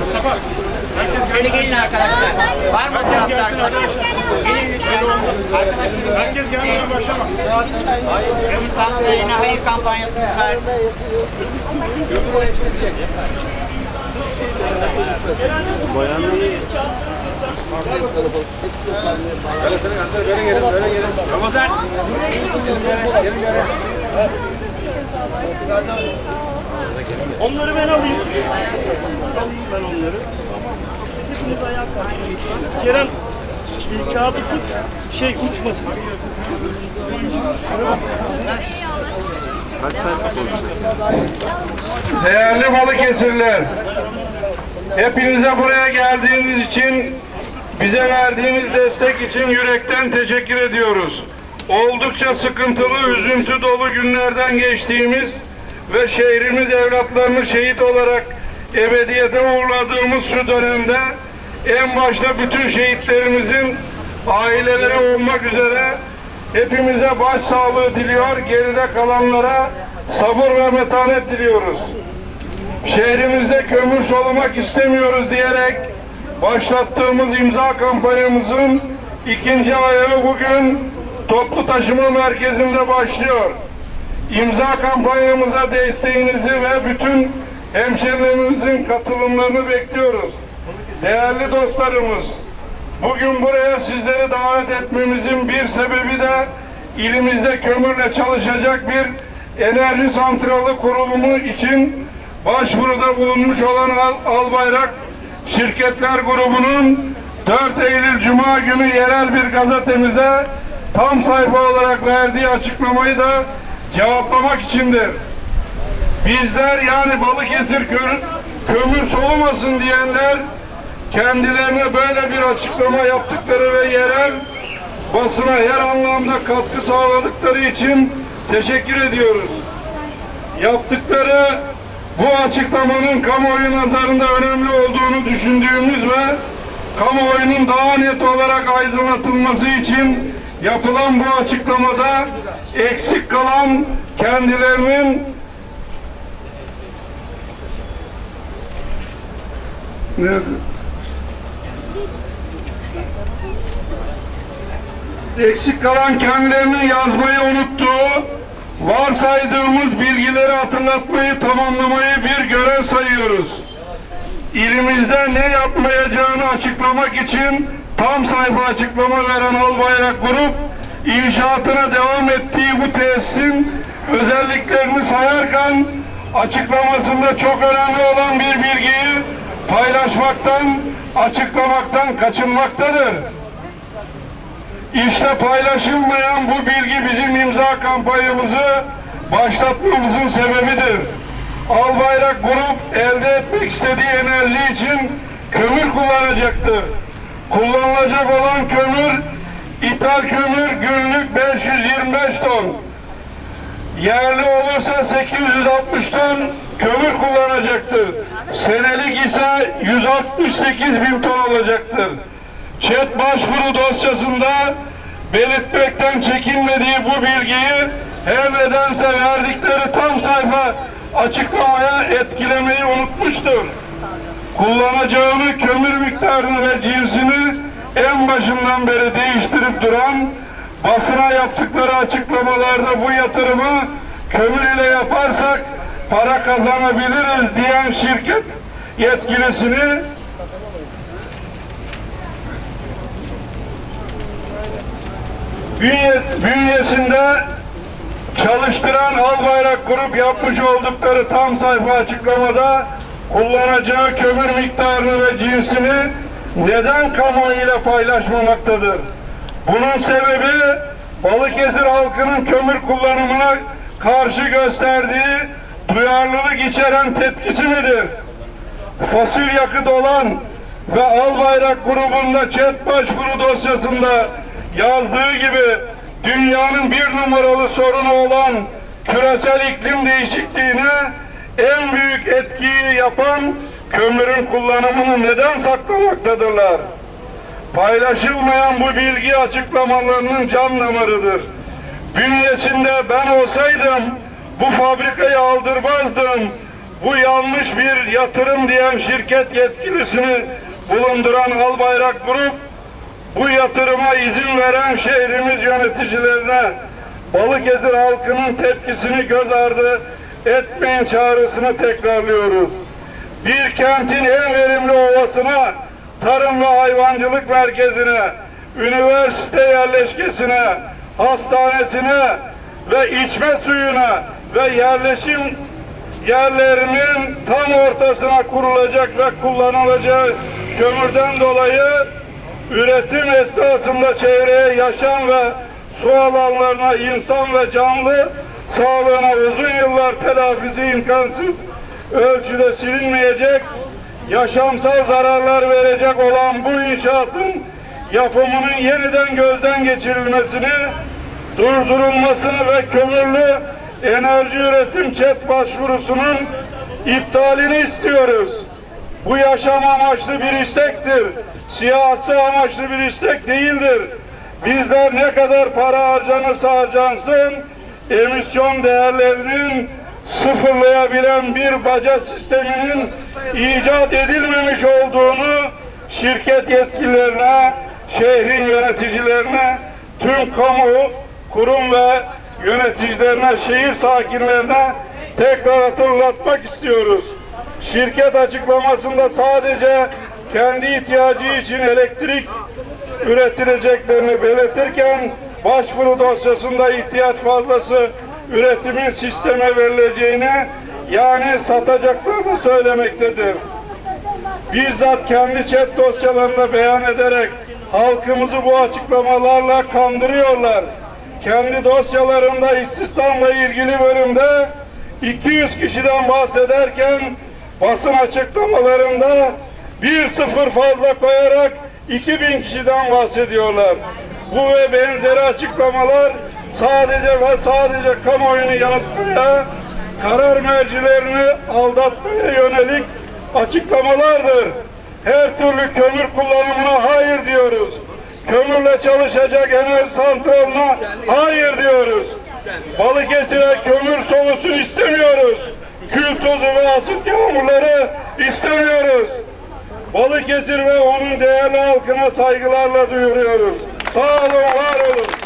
Mustafa. Herkes Şöyle gelin arkadaşlar. Var mı tarafta arkadaşlar? Gelin lütfen. Arkadaşlar. Herkes gelmeye başlamak. Kömür santrallerine hayır kampanyasımız var. Ramazan. Onları ben alayım. Alayım ben onları. Hepiniz ayağa kalkın. Kerem e, kağıdı tut. Şey uçmasın. Değerli Balıkesirliler, hepinize buraya geldiğiniz için, bize verdiğiniz destek için yürekten teşekkür ediyoruz. Oldukça sıkıntılı, üzüntü dolu günlerden geçtiğimiz ve şehrimiz evlatlarını şehit olarak ebediyete uğurladığımız şu dönemde en başta bütün şehitlerimizin aileleri olmak üzere hepimize başsağlığı diliyor, geride kalanlara sabır ve metanet diliyoruz. Şehrimizde kömür solumak istemiyoruz diyerek başlattığımız imza kampanyamızın ikinci ayağı bugün toplu taşıma merkezinde başlıyor. İmza kampanyamıza desteğinizi ve bütün hemşerilerimizin katılımlarını bekliyoruz. Değerli dostlarımız, bugün buraya sizleri davet etmemizin bir sebebi de ilimizde kömürle çalışacak bir enerji santralı kurulumu için başvuruda bulunmuş olan Al Albayrak Şirketler Grubu'nun 4 Eylül Cuma günü yerel bir gazetemize tam sayfa olarak verdiği açıklamayı da cevaplamak içindir. Bizler yani Balıkesir kö- kömür solumasın diyenler kendilerine böyle bir açıklama yaptıkları ve yerel basına her anlamda katkı sağladıkları için teşekkür ediyoruz. Yaptıkları bu açıklamanın kamuoyu nazarında önemli olduğunu düşündüğümüz ve kamuoyunun daha net olarak aydınlatılması için yapılan bu açıklamada eksik kalan kendilerinin? Eksik kalan kendilerinin yazmayı unuttuğu, varsaydığımız bilgileri hatırlatmayı, tamamlamayı bir görev sayıyoruz. İlimizde ne yapmayacağını açıklamak için tam sayfa açıklama veren Albayrak Grup, inşaatına devam ettiği bu tesisin özelliklerini sayarken açıklamasında çok önemli olan bir bilgiyi paylaşmaktan, açıklamaktan kaçınmaktadır. İşte paylaşılmayan bu bilgi bizim imza kampanyamızı başlatmamızın sebebidir. Albayrak Grup elde etmek istediği enerji için kömür kullanacaktır. Kullanılacak olan kömür, ithal kömür günlük 525 ton. Yerli olursa 860 ton kömür kullanacaktır. Senelik ise 168 bin ton olacaktır. ÇED başvuru dosyasında belirtmekten çekinmediği bu bilgiyi her nedense verdikleri tam sayfa açıklamaya etkilemeyi unutmuştur. Kullanacağını kömür miktarını ve cinsini en başından beri değiştirip duran basına yaptıkları açıklamalarda bu yatırımı kömür ile yaparsak para kazanabiliriz diyen şirket yetkilisini bünye, bünyesinde çalıştıran Albayrak Grup yapmış oldukları tam sayfa açıklamada kullanacağı kömür miktarını ve cinsini neden kamuoyuyla paylaşmamaktadır? Bunun sebebi Balıkesir halkının kömür kullanımına karşı gösterdiği duyarlılık içeren tepkisi midir? Fosil yakıt olan ve Albayrak grubunda chat başvuru dosyasında yazdığı gibi dünyanın bir numaralı sorunu olan küresel iklim değişikliğine en büyük etkiyi yapan kömürün kullanımını neden saklamaktadırlar? Paylaşılmayan bu bilgi açıklamalarının can damarıdır. Bünyesinde ben olsaydım bu fabrikayı aldırmazdım. bu yanlış bir yatırım diyen şirket yetkilisini bulunduran Albayrak Grup bu yatırıma izin veren şehrimiz yöneticilerine Balıkesir halkının tepkisini göz ardı etmeyin çağrısını tekrarlıyoruz. Bir kentin en verimli ovasına, tarım ve hayvancılık merkezine, üniversite yerleşkesine, hastanesine ve içme suyuna ve yerleşim yerlerinin tam ortasına kurulacak ve kullanılacağı kömürden dolayı üretim esnasında çevreye yaşam ve su alanlarına insan ve canlı sağlığına uzun yıllar telafisi imkansız ölçüde silinmeyecek yaşamsal zararlar verecek olan bu inşaatın yapımının yeniden gözden geçirilmesini durdurulmasını ve kömürlü enerji üretim çet başvurusunun iptalini istiyoruz. Bu yaşam amaçlı bir istektir. Siyasi amaçlı bir istek değildir. Bizler ne kadar para harcanırsa harcansın, emisyon değerlerinin sıfırlayabilen bir baca sisteminin icat edilmemiş olduğunu şirket yetkililerine, şehrin yöneticilerine, tüm kamu, kurum ve yöneticilerine, şehir sakinlerine tekrar hatırlatmak istiyoruz. Şirket açıklamasında sadece kendi ihtiyacı için elektrik üretileceklerini belirtirken başvuru dosyasında ihtiyaç fazlası üretimin sisteme verileceğini yani satacaklarını söylemektedir. Bizzat kendi chat dosyalarında beyan ederek halkımızı bu açıklamalarla kandırıyorlar. Kendi dosyalarında istihdamla ilgili bölümde 200 kişiden bahsederken basın açıklamalarında bir sıfır fazla koyarak 2000 kişiden bahsediyorlar. Bu ve benzeri açıklamalar sadece ve sadece kamuoyunu yanıltmaya, karar mercilerini aldatmaya yönelik açıklamalardır. Her türlü kömür kullanımına hayır diyoruz. Kömürle çalışacak enerji santraline hayır diyoruz. Balıkesir'e kömür solusun istemiyoruz. Kül tozu ve asit yağmurları istemiyoruz. Balıkesir ve onun değerli halkına saygılarla duyuruyoruz. Sağ olun, var olun.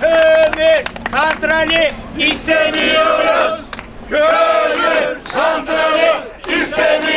Kömür santrali istemiyoruz. Kömür santrali istemiyoruz.